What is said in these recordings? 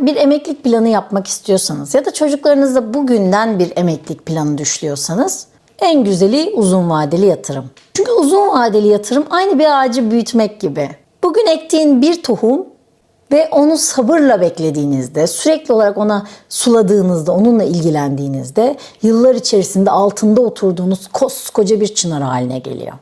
bir emeklilik planı yapmak istiyorsanız ya da çocuklarınızla bugünden bir emeklilik planı düşlüyorsanız en güzeli uzun vadeli yatırım. Çünkü uzun vadeli yatırım aynı bir ağacı büyütmek gibi. Bugün ektiğin bir tohum ve onu sabırla beklediğinizde, sürekli olarak ona suladığınızda, onunla ilgilendiğinizde yıllar içerisinde altında oturduğunuz koskoca bir çınar haline geliyor.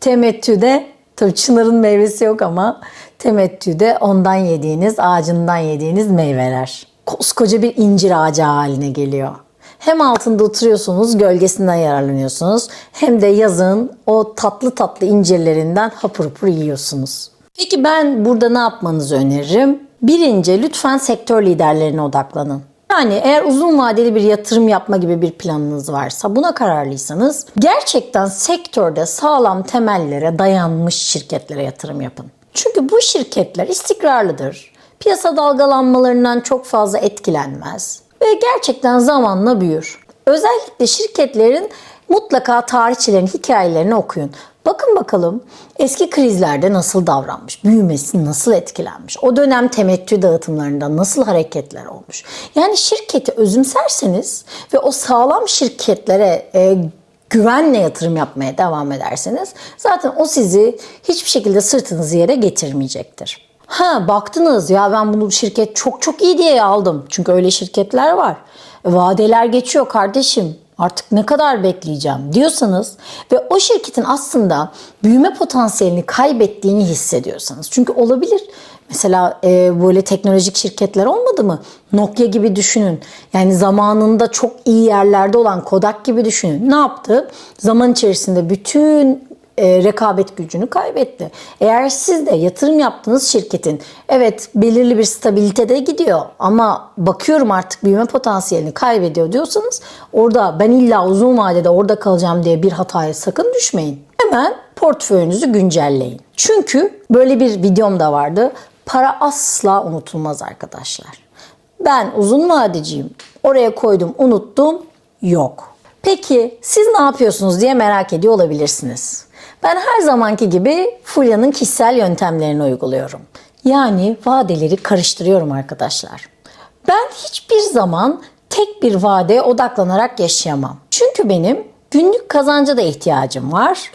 Temettüde, tabii çınarın meyvesi yok ama temettüde ondan yediğiniz, ağacından yediğiniz meyveler. Koskoca bir incir ağacı haline geliyor. Hem altında oturuyorsunuz, gölgesinden yararlanıyorsunuz. Hem de yazın o tatlı tatlı incirlerinden hapur hapur yiyorsunuz. Peki ben burada ne yapmanızı öneririm? Birinci, lütfen sektör liderlerine odaklanın. Yani eğer uzun vadeli bir yatırım yapma gibi bir planınız varsa, buna kararlıysanız gerçekten sektörde sağlam temellere dayanmış şirketlere yatırım yapın. Çünkü bu şirketler istikrarlıdır. Piyasa dalgalanmalarından çok fazla etkilenmez ve gerçekten zamanla büyür. Özellikle şirketlerin mutlaka tarihçilerin hikayelerini okuyun. Bakın bakalım eski krizlerde nasıl davranmış, büyümesi nasıl etkilenmiş, o dönem temettü dağıtımlarında nasıl hareketler olmuş. Yani şirketi özümserseniz ve o sağlam şirketlere e, güvenle yatırım yapmaya devam ederseniz zaten o sizi hiçbir şekilde sırtınızı yere getirmeyecektir. Ha baktınız ya ben bunu şirket çok çok iyi diye aldım. Çünkü öyle şirketler var. Vadeler geçiyor kardeşim. Artık ne kadar bekleyeceğim diyorsanız ve o şirketin aslında büyüme potansiyelini kaybettiğini hissediyorsanız. Çünkü olabilir. Mesela e, böyle teknolojik şirketler olmadı mı? Nokia gibi düşünün. Yani zamanında çok iyi yerlerde olan Kodak gibi düşünün. Ne yaptı? Zaman içerisinde bütün e, rekabet gücünü kaybetti. Eğer siz de yatırım yaptığınız şirketin evet belirli bir stabilitede gidiyor ama bakıyorum artık büyüme potansiyelini kaybediyor diyorsanız orada ben illa uzun vadede orada kalacağım diye bir hataya sakın düşmeyin. Hemen portföyünüzü güncelleyin. Çünkü böyle bir videom da vardı. Para asla unutulmaz arkadaşlar. Ben uzun vadeciyim. Oraya koydum, unuttum. Yok. Peki siz ne yapıyorsunuz diye merak ediyor olabilirsiniz. Ben her zamanki gibi Fulya'nın kişisel yöntemlerini uyguluyorum. Yani vadeleri karıştırıyorum arkadaşlar. Ben hiçbir zaman tek bir vadeye odaklanarak yaşayamam. Çünkü benim günlük kazanca da ihtiyacım var.